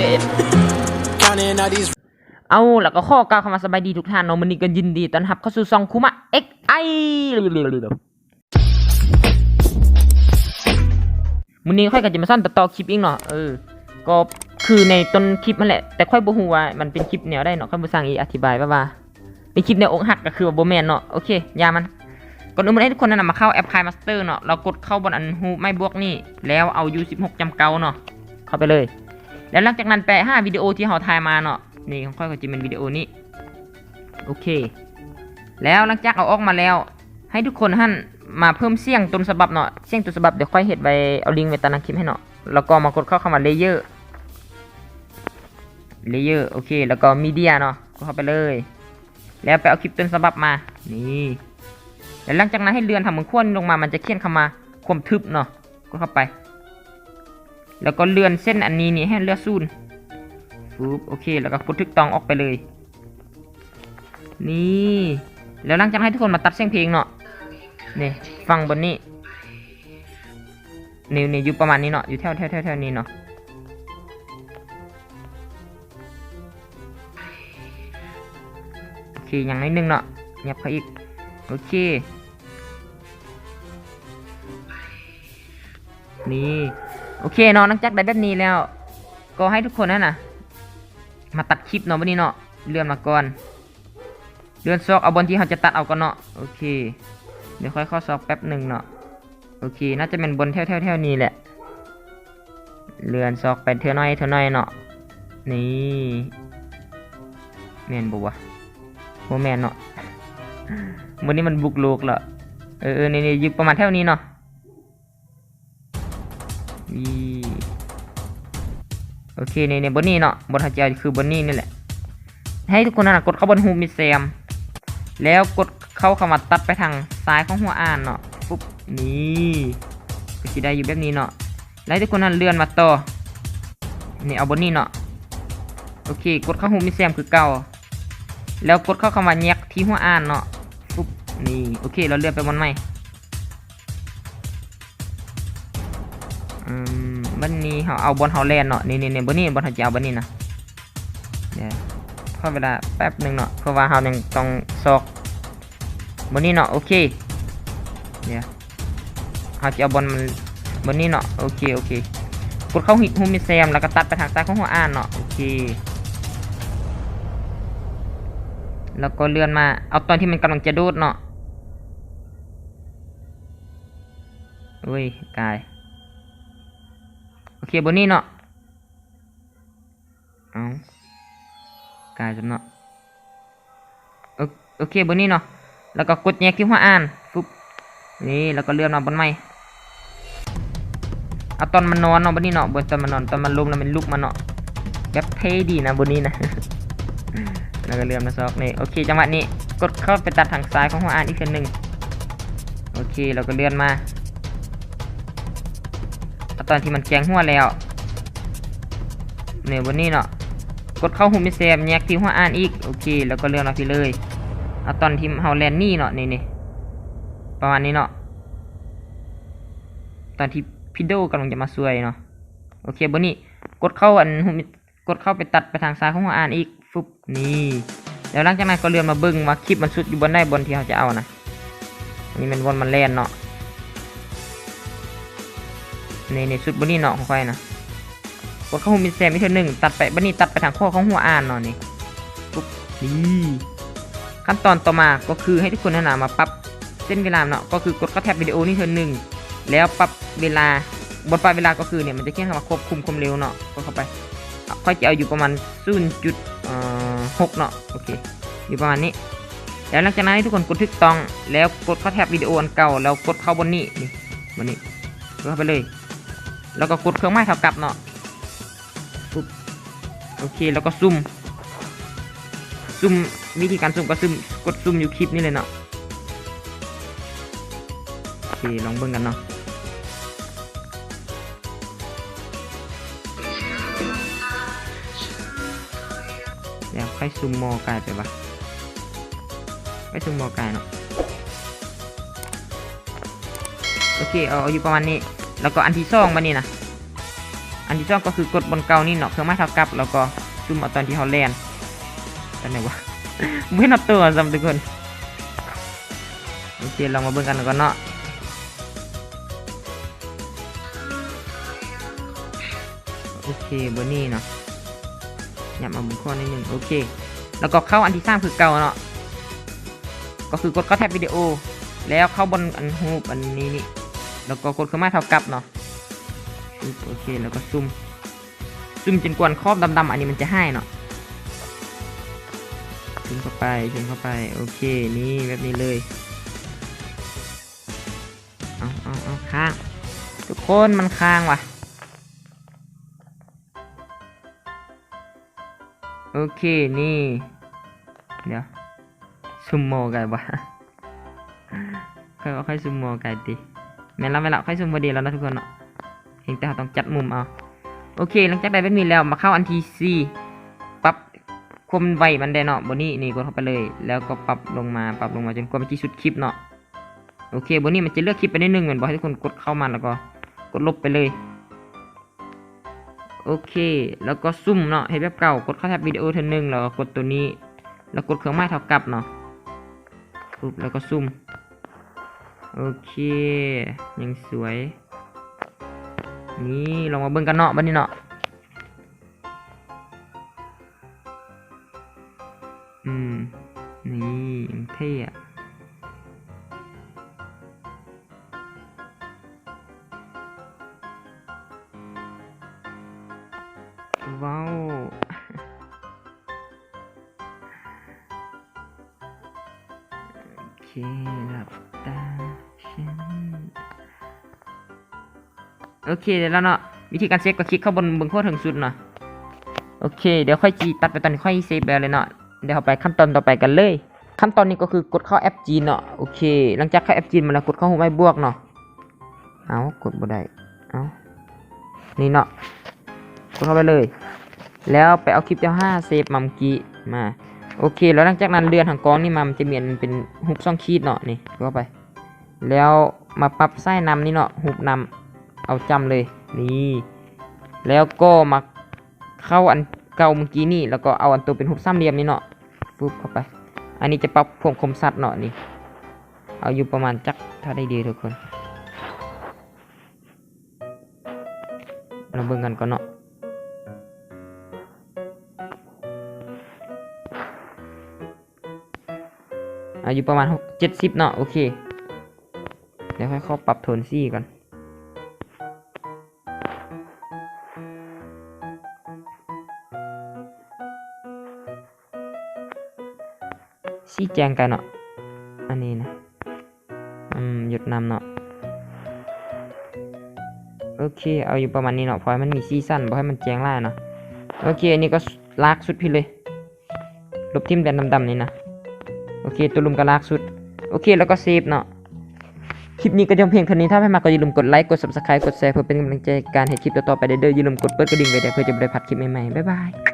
it. Counting all these เอาแล้วก็ข้อกล่าวคำว่าสบายดีทุกท่านเนาะมื้อนี้ก็ยินดีต้อนรับเข้าสู่ซองคุมะ XI มื้อนี้ค่อยก็จะมาซ่อนต่อต่อคลิปอีกเนาะเออ ก็คือในต้นคลิปนั่นแหละ แต่ค่อยบ่ฮู้ว่ามันเป็นคลิปแนวใดเนาะค่อยบ่สั่งอีอธิบายว่าว่าเป็นคลิปแนวอกหักก็คือว่าบ่แม่นเนาะโอเคอย่ามันก่อนอื่นให้ทุกคนแนั่นนะมาเข้าแอป Kai Master เนาะเรากดเข้าบนอันฮูไม่บวกนี่แล้วเอา U16 จำเก่าเนาะเข้าไปเลย แล้วหลังจากนั้นไปห้าวิดีโอที่เราถ่ายมาเนาะนี่ของค่อยก็จะเป็นวิดีโอนี้โอเค แล้วหลังจากเอาออกมาแล้ว ให้ทุกคนท่านมาเพิ่มเสียงต้นฉบับเนาะเสียงต้นฉบับเดี๋ยวค่อยเห็ดไว้เอาลิงก์ไว้ตารางคลิปให้เนาะแล้วก็มากดเข้าคำว่าเลเยอร์เลเยอร์โอเค แล้วก็มีเดียเนาะกดเข้าไปเลย แล้วไปเอาคลิปต้นฉบับมานี่แล้วหลังจากนั้นให้เลื่อนทำเหมือนขั้วลงมามันจะเขียนคำมาความทึบเนาะกดเข้าไป แล้วก็เลื่อนเส้นอันนี้นี่ให้เลือกซูนฟูบโอเค แล้วก็กดทึกตองออกไปเลย นี่ แล้วหลังจากให้ทุกคนมาตัดเสียงเพลงเนาะนี่ฟังบนนี้นี่นี่อยู่ประมาณนี้เนาะอยู่แถวแถวแถวแถวนี้เนาะโอเคอย่างนิดนึงเนาะเงียบเขาอีกโอเคนี่ โอเคเนาะหลังจากได้แบบนี้แล้ว ก็ให้ทุกคนนั่นน่ะ มาตัดคลิปเนาะวันนี้เนาะเลื่อนมาก่อนเลื่อนซอกเอาบนที่เขาจะตัดเอาก่อนเนาะโอเค เดี๋ยวค่อยเข้าซอกแป๊บหนึ่งเนาะโอเค น่าจะเป็นบนแถวแถวแถวนี้แหละ เลื่อนซอกไปเท่าน้อยเท่าน้อยเนาะนี่แมนบอกวโมแมนเนาะวันนี้มันบุกโลกเหรอเออเออนี่นี่อยู่ประมาณเท่านี้เนาะ วีโอเคในในบนนี้เนาะบนหัวใจคือบนนี้นี่แหละ ให้ทุกคนนะกดเข้าบนฮูมิเซมแล้วกดเข้าคำว่าตัดไปทางซ้ายของหัวอ่านเนาะปุ๊บนี่ก็สิได้อยู่แบบนี้เนาะแล้วทุกคนนั้นเลื่อนมาต่อนี่เอาบนนี้เนาะโอเค กดเข้าฮูมิเซมคือเก่าแล้วกดเข้าคำว่าแยกที่หัวอ่านเนาะปุ๊บนี่โอเค เราเลื่อนไปบนใหม่ อืมบันนี้เขาเอาบอลเขาแลนเนาะนี่นี่นี่บนนี้บอลเขาจะเอาบนนี้นะเดี๋ยวพอเวลาแป๊บหนึ่งเนาะเพราะว่าเขายังต้องซอกบนนี้เนาะโอเคเดี๋ยวเขาจะเอาบอลมันบนนี้เนาะโอเคโอเคกดเข้าหิฮูมิเซมแล้วก็ตัดไปทางซ้ายของหัวอ่านเนาะโอเคแล้วก็เลื่อนมาเอาตอนที่มันกำลังจะโดดเนาะเว้ยกาย เคบนนี้เนาะเอากลายจำเนาะโอโอเคบนนี้เนาะแล้วก็กดแยกที่หัวอ่านฟุบนี่แล้วก็เลื่อนมาบนไม้เอาตอนมันนอนเนาะบนนี้เนาะบนตอนมันนอนตอนมันลงแล้วมันลุกมาเนาะแบบเท่ดีนะบนนี้นะแล้วก็เลื่อนมาซอกนี่โอเคจังหวะนี้กดเข้าไปตัดทางซ้ายของหัวอ่านอีกทีหนึ่งโอเคแล้วก็เลื่อนมา ตอนที่มันแกงหัวแล้วเนี่ยวันนี้เนาะกดเข้าหูมิเซมแยกที่หัวอ่านอีกโอเค แล้วก็เลื่อนมาพี่เลยเอาตอนที่เฮาแลนนี่เนาะนี่นี่ประมาณนี้เนาะตอนที่พี่โดกำลังจะมาช่วยเนาะโอเคบนนี้กดเข้าอันหูมิกดเข้าไปตัดไปทางซ้ายของหัวอ่านอีกฟุบนี่แล้วหลังจากนั้นก็เลื่อนมาเบิ้งว่าคลิปมันสุดอยู่บนได้บนที่เราจะเอานะนนี้มันวนมันแลนเนาะ ในในชุดบนนี่เนาะของใครนะกดเข้าหูมิแซมอีกเท่าหนึ่งตัดไปบันนี่ตัดไปทางข้อของหัวอ่านเนาะนี่ปุ๊บนี่ขั้นตอนต่อมาก็คือให้ทุกคนนะมาปรับเส้นเวลาเนาะก็คือกดเข้าแท็บวิดีโอนี่เท่าหนึ่งแล้วปรับเวลาบนปรับเวลาก็คือเนี่ยมันจะเขียนคำว่าควบคุมความเร็วเนาะกดเข้าไปค่อยจะเอาอยู่ประมาณศูนย์จุดหกเนาะโอเคอยู่ประมาณนี้แล้วหลังจากนั้นให้ทุกคนกดทึกตอง แล้วกดเข้าแท็บวิดีโออันเก่าแล้วกดเข้าบนนี้นี่บนนี้กดเข้าไปเลย แล้วก็กดเครื่องไม้เท่ากับเนาะปุ๊บโอเคแล้วก็ซุ่มซุ่มวิธีการซุ่มก็ซุ่มกดซุ่มอยู่คลิปนี้เลยเนาะโอเคลองเบิ่งกันเนาะเดี๋ยวค่อยซุ่มมอกายไปปะค่อยซุ่มมอกายเนาะโอเคเอาอยู่ประมาณนี้ แล้วก็อันที่สองมานี่นะอันที่สองก็คือกดบนเก่านี่เนาะเครื่องไม้เท่ากับ แล้วก็ซูมเอาตอนที่เขาแลนตอนไหนวะไม่นับตัวซ้ำทุกคนโอเคลองมาเบิ่งกันก่อนเนาะโอเคเบอร์นี่เนาะอยากมาบุญข้อนิดนึงโอเค แล้วก็เข้าอันที่สามคือเก่าเนาะก็คือกดเข้าแท็บวิดีโอ แล้วเข้าบนอันรูปอันนี้นี่ แล้วก็กดเครื่องหมาเท่ากับเนาะโอเคแล้วก็ซุ่มซุ่มจนกวนครอบดำๆอันนี้มันจะให้เนาะซุ่มเข้าไปซุ่มเข้าไปโอเคนี่แบบนี้เลยเอาเอาเอาค้างทุกคนมันค้างว่ะโอเคนี่เดี๋ยวซุ่มโมไกันวะค่อยเอาค่อยซุ่มโมไกันดิ แม่นแล้วแม่นแล้วค่อยซูมพอดีแล้วนะทุกคนเนาะเพียงแต่เราต้องจัดมุมเอาโอเค หลังจากได้เป็นมีแล้วมาเข้าอันทีซีปรับความไวมันได้เนาะบนนี้นี่กดเข้าไปเลย แล้วก็ปรับลงมาปรับลงมาจนกว่ามันจะสุดคลิปเนาะโอเคบนนี้มันจะเลือกคลิปไปนิดนึงเหมือนบอกให้ทุกคนกดเข้ามาแล้วก็กดลบไปเลยโอเค แล้วก็ซุ่มเนาะให้แบบเก่ากดเข้าแท็บวิดีโอเทอนึงแล้วก็กดตัวนี้ แล้วกดเครื่องไม้เท่ากับเนาะปุ๊บแล้วก็ซุ่ม โอเคยังสวย นี่ลองมาเบิ่งกันเนาะบัดนี้เนาะอืม นี่ยังเท่อะว้าวโอเคหลับ โอเคเดี๋ยวแล้วเนาะวิธีการเซฟก็คลิกเข้าบนบนโค้ดถึงสุดเนาะโอเค เดี๋ยวค่อยจีตัดไปตอนนี้ค่อยเซฟไปเลยเนาะเดี๋ยวเราไปขั้นตอนต่อไปกันเลย ขั้นตอนนี้ก็คือกดเข้าแอปจีนเนาะโอเค หลังจากเข้าแอปจีนมาแล้วกดเข้าหัวไม้บวกเนาะเอากดบ่ได้เอานี่เนาะกดเข้าไปเลย แล้วไปเอาคลิปเจ้าห้าเซฟมัมกี้มาโอเค แล้วหลังจากนั้นเดือนทางกองนี่มามันจะเมียนเป็นหุบซ่องขีดเนาะนี่เข้าไป แล้วมาปรับไส้นำนี่เนาะหุบนำ เอาจำเลยนี่ แล้วก็มาเข้าอันเก่าเมื่อกี้นี่ แล้วก็เอาอันตัวเป็นหุบสามเหลี่ยมนี่เนาะปุ๊บเข้าไป อันนี้จะปรับความคมสัตว์เนาะนี่ เอาอยู่ประมาณจักถ้าได้ดีทุกคนเราเบิ่งกันก่อนเนาะอายุประมาณหกเจ็ดสิบเนาะโอเค เดี๋ยวค่อยเข้าปรับโทนซี่ก่อน ซี่แจงกันเนาะอันนี้นะอืมหยุดนำเนาะโอเค เอาอยู่ประมาณนี้เนาะพราะให้มันมีซีซั่นเพราะให้มันแจงไล่เนาะโอเคอันนี้ก็ลากสุดพี่เลยลบทิมแดนดำๆนี่นะโอเค ตัวลุมกระลากสุด โอเคแล้วก็เซฟเนาะคลิปนี้ก็จงเพียงเท่านี้ถ้าไม่มากก็อย่าลืมกดไลค์กด subscribe กดแชร์เพื่อเป็นกำลังใจการให้คลิปต่อๆไปเด้อๆอย่าลืมกดเปิดกระดิ่งไว้ด้วยเพื่อจะได้พลาดคลิปใหม่ๆบ๊ายบาย